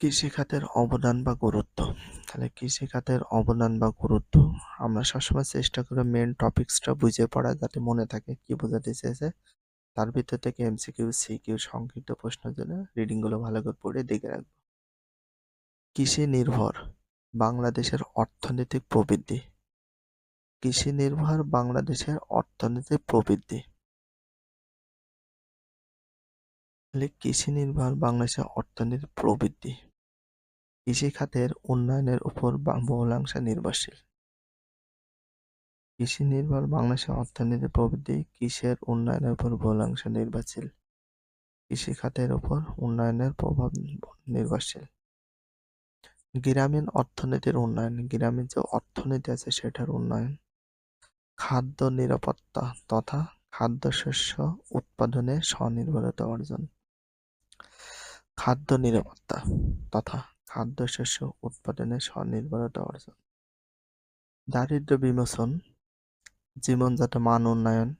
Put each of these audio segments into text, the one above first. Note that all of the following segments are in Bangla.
কৃষিখাতের অবদান বা গুরুত্ব? তাহলে কৃষিখাতের অবদান বা গুরুত্ব আমরা সবসময় চেষ্টা করি মেন টপিক্সটা বুঝে পড়া যাতে মনে থাকে কি বোঝাতে চেয়েছে। তার ভিতর থেকে এমসিকিউ সিকিউ সংক্ষিপ্ত প্রশ্নের জন্য রিডিংগুলো ভালো করে পড়ে দেখে রাখব। কৃষি নির্ভর, বাংলাদেশের অর্থনৈতিক প্রবৃদ্ধি। কৃষি নির্ভর, বাংলাদেশের অর্থনৈতিক প্রবৃদ্ধি। তাহলে কৃষি নির্ভর, বাংলাদেশের অর্থনীতির প্রবৃদ্ধি। কৃষি খাতের উন্নয়নের উপর বহুলাংশে নির্ভরশীল। কৃষি নির্ভর বাংলাদেশের অর্থনীতির প্রবৃদ্ধি কৃষির উন্নয়নের উপর বহুলাংশে নির্ভরশীল। কৃষি খাতের উপর উন্নয়নের প্রভাব নির্ভরশীল। গ্রামীণ অর্থনীতির উন্নয়ন গ্রামীণ যে অর্থনীতি আছে সেটার উন্নয়ন, খাদ্য নিরাপত্তা তথা খাদ্যশস্য উৎপাদনে স্বনির্ভরতা অর্জন, খাদ্য নিরাপত্তা তথা খাদ্যশস্য উৎপাদনে স্বনির্ভরতা অর্জন। দারিদ্র্য বিমোচন জীবনজাত মান উন্নয়ন,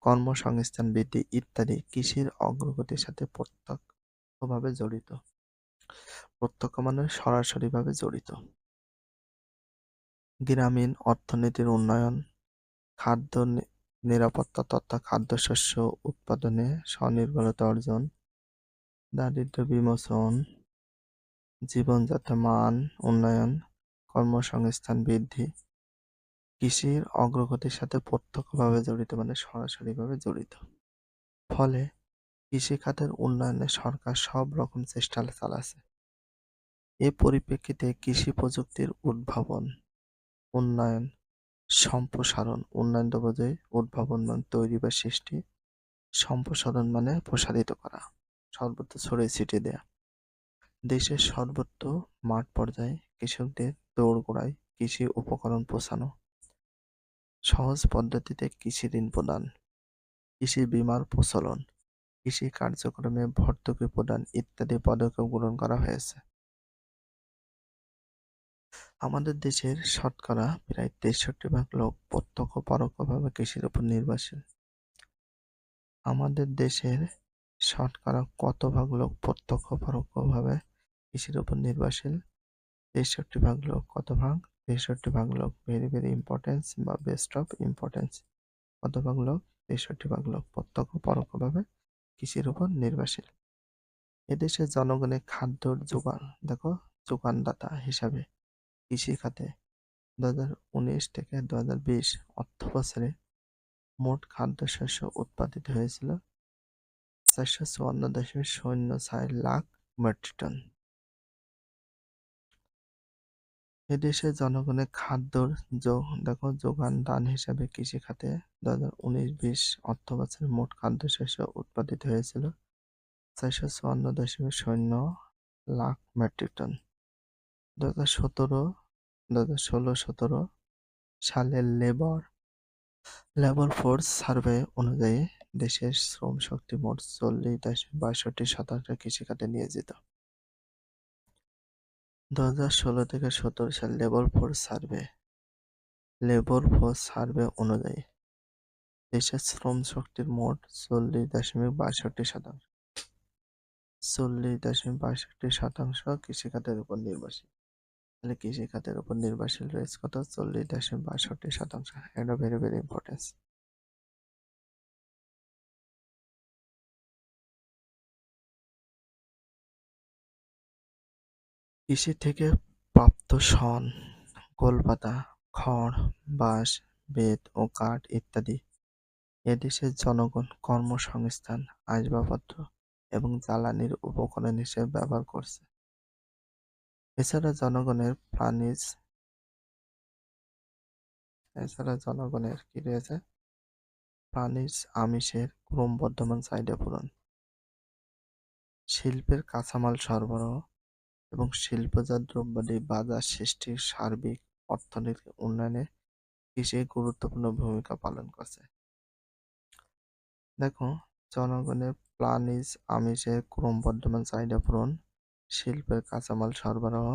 কর্মসংস্থান বৃদ্ধি ইত্যাদি কৃষির অগ্রগতির সাথে প্রত্যক্ষভাবে জড়িত। প্রত্যক্ষ মানে সরাসরিভাবে জড়িত। গ্রামীণ অর্থনীতির উন্নয়ন, খাদ্য নিরাপত্তা তথা খাদ্যশস্য উৎপাদনে স্বনির্ভরতা অর্জন, দারিদ্র্য বিমোচন জীবনযাত্রা মান, উন্নয়ন, কর্মসংস্থান বৃদ্ধি, কৃষির অগ্রগতির সাথে প্রত্যক্ষভাবে জড়িত মানে সরাসরিভাবে জড়িত। ফলে কৃষি খাতের উন্নয়নে সরকার সব রকম চেষ্টা চালাচ্ছে। এ পরিপ্রেক্ষিতে কৃষি প্রযুক্তির উদ্ভাবন, উন্নয়ন, সম্প্রসারণ, উন্নয়ন বোঝায় উদ্ভাবন মানে তৈরি বা সৃষ্টি, সম্প্রসারণ মানে প্রসারিত করা সর্বত্র ছড়িয়ে ছিটিয়ে দেয়া। দেশের সর্বত্র মাঠ পর্যায়ে কৃষকদের দোরগোড়ায় কৃষি উপকরণ পৌঁছানো সহজ পদ্ধতিতে কৃষি ঋণ প্রদান, কৃষি বিমার প্রচলন, কৃষি কার্যক্রমে ভর্তুকি প্রদান ইত্যাদি পদক্ষেপ গ্রহণ করা হয়েছে। আমাদের দেশের শতকরা প্রায় তেষট্টি ভাগ লোক প্রত্যক্ষ পরোক্ষভাবে কৃষির উপর নির্ভরশীল। আমাদের দেশের শতকরা কত ভাগ লোক প্রত্যক্ষ পরোক্ষভাবে কৃষির উপর নির্ভরশীল? তেষট্টি ভাগ লোক কত ভাগ? তেষট্টি ভাগ লোক ভেরি ভেরি ইম্পর্টেন্স বা বেস্ট অফ ইম্পর্টেন্স। কত ভাগ লোক তেষট্টি ভাগ লোক প্রত্যক্ষ, পরোক্ষভাবে কৃষির উপর নির্ভরশীল? এদেশের জনগণের খাদ্যর যোগান, দেখো, যোগানদাতা হিসাবে কৃষি খাতে দু হাজার উনিশ থেকে দু হাজার বিশ অর্থ বছরে মোট খাদ্যশস্য উৎপাদিত হয়েছিল চারশো চুয়ান্ন দশমিক শূন্য ছয় লাখ মেট্রিক টন। এদেশের জনগণের খাদ্যর দেখো, যোগান দান হিসাবে কৃষি খাতে দু হাজার উনিশ বিশ অর্থ বছরে মোট খাদ্যশস্য উৎপাদিত হয়েছিল চারশো চুয়ান্ন দশমিক শূন্য লাখ মেট্রিক টন। দু হাজার সতেরো দু হাজার ষোলো সতেরো সালের লেবার লেবার ফোর্স সার্ভে অনুযায়ী দেশের শ্রম শক্তি মোট চল্লিশ দশমিক বাষট্টি শতাংশ কৃষিখাতে নিয়োজিত। দু ষোলো থেকে সতেরো সাল labour force survey. Labour force survey অনুযায়ী দেশের শ্রম শক্তির মোট চল্লিশ দশমিক বাষট্টি শতাংশ। চল্লিশ দশমিক বাষট্টি শতাংশ কৃষিখাতের উপর নির্ভরশীল। তাহলে কৃষি খাতের উপর নির্ভরশীল রয়েছে কত? চল্লিশ দশমিক বাষট্টি শতাংশ। এটা ভেরি ভেরি ইম্পর্টেন্স কৃষি থেকে প্রাপ্ত শন গোলপাতা খড়, বাঁশ, বেত ও কাঠ ইত্যাদি? এদেশের জনগণ কর্মসংস্থান, আসবাবপত্র এবং জ্বালানির উপকরণ হিসেবে ব্যবহার করছে। এছাড়া জনগণের প্রাণীজ, এছাড়া জনগণের কি রয়েছে? প্রাণীজ আমিষের ক্রমবর্ধমান চাহিদা পূরণ শিল্পের কাঁচামাল সরবরাহ এবং শিল্পজাত দ্রব্যাদি বাজার সৃষ্টির সার্বিক অর্থনৈতিক উন্নয়নে কৃষি গুরুত্বপূর্ণ ভূমিকা পালন করছে। দেখো, জনগণের প্রাণীজ আমিষের ক্রমবর্ধমান চাহিদা পূরণ, শিল্পের কাঁচামাল সরবরাহ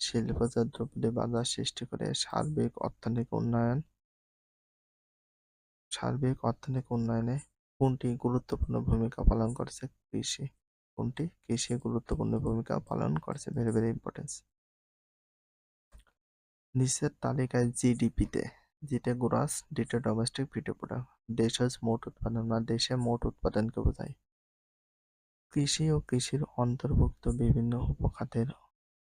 শিল্পজাত দ্রব্যের বাজার সৃষ্টি করে সার্বিক অর্থনৈতিক উন্নয়ন। সার্বিক অর্থনৈতিক উন্নয়নে কোনটি গুরুত্বপূর্ণ ভূমিকা পালন করেছে কৃষি? কোনটি? কৃষি গুরুত্বপূর্ণ ভূমিকা পালন করছে? ভেরি ভেরি ইম্পর্টেন্স নিচের তালিকায় জিডিপিতে জিতে গ্রস ডিটে ডোমেস্টিক ভিডিও প্রোডাক্ট দেশের মোট উৎপাদন, বা দেশে মোট উৎপাদনকে বোঝায়। কৃষি ও কৃষির অন্তর্ভুক্ত বিভিন্ন উপখাতের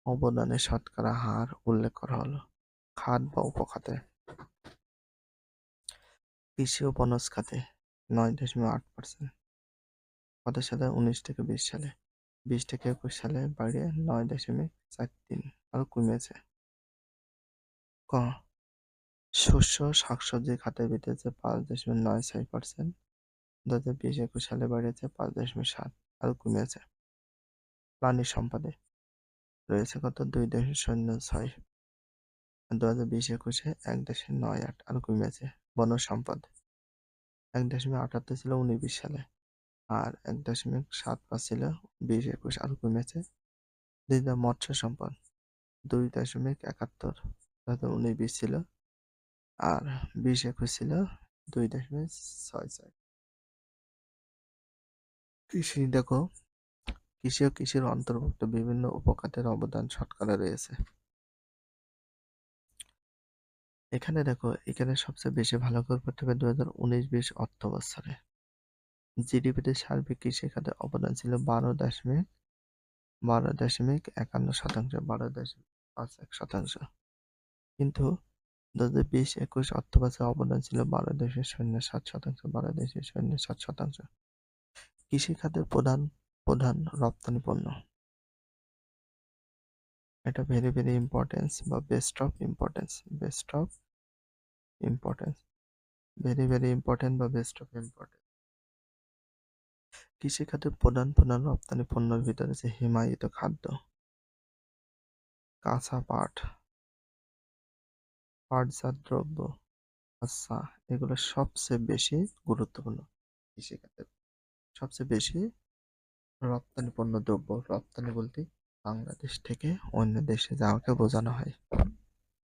অবদানের শতকরা হার উল্লেখ করা হলো। খাত বা উপখাতে। কৃষি ও বনজ খাতে নয় দশমিক আট পার্সেন্ট কত সালে উনিশ থেকে বিশ সালে। বিশ থেকে একুশ সালে বাড়িয়ে নয় দশমিক চার তিন আরও কমেছে ক, শস্য শাকসবজি খাতে বেড়েছে পাঁচ দশমিক নয় ছয় পার্সেন্ট। দু হাজার বিশ একুশ সালে বাড়িয়েছে পাঁচ দশমিক সাত আরও কমেছে প্রাণী সম্পদে রয়েছে কত? দুই দশমিক শূন্য ছয়। দু হাজার বিশ একুশে এক দশমিক নয় আট আরও কমেছে বন সম্পদ এক দশমিক আটাত্তর ছিল উনিশ সালে। আর এক দশমিক সাত পাঁচ ছিল বিশ একুশ আরও কমেছে মৎস্য সম্পদ, দুই দশমিক একাত্তর হাজার উনিশ বিশ ছিল। আর বিশ একুশ ছিল দুই দশমিক ছয় ছয়। কৃষি, দেখো, কৃষি ও কৃষির অন্তর্ভুক্ত বিভিন্ন উপখাতের অবদান শতকরা রয়েছে। এখানে দেখো, এখানে সবচেয়ে বেশি ভালো করে পড়তে হবে দু হাজার উনিশ বিশ অর্থ বছরে জিডিপিতে সার্বিক কৃষি খাতে অবদান ছিল বারো দশমিক বারো দশমিক একান্ন শতাংশ, বারো দশমিক পাঁচ এক শতাংশ। কিন্তু দু হাজার বিশ একুশ অর্থ বছরে অবদান ছিল বারো দশমিক শূন্য সাত শতাংশ, বারো দশমিক শূন্য সাত শতাংশ। কৃষি খাতের প্রধান প্রধান রপ্তানি পণ্য এটা ভেরি ভেরি ইম্পর্টেন্স বা best of importance best of importance very very important বা বেস্ট অফ ইম্পর্টেন্স কৃষিখাতের প্রধান প্রধান রপ্তানি পণ্যের ভিতরে আছে হিমায়িত খাদ্য, কাঁচা পাট, পাটজাত দ্রব্য আচ্ছা এগুলো সবচেয়ে বেশি গুরুত্বপূর্ণ কৃষিখাতের সবচেয়ে বেশি রপ্তানি পণ্য দ্রব্য, রপ্তানি বলতে বাংলাদেশ থেকে অন্য দেশে যাওয়াকে বোঝানো হয়।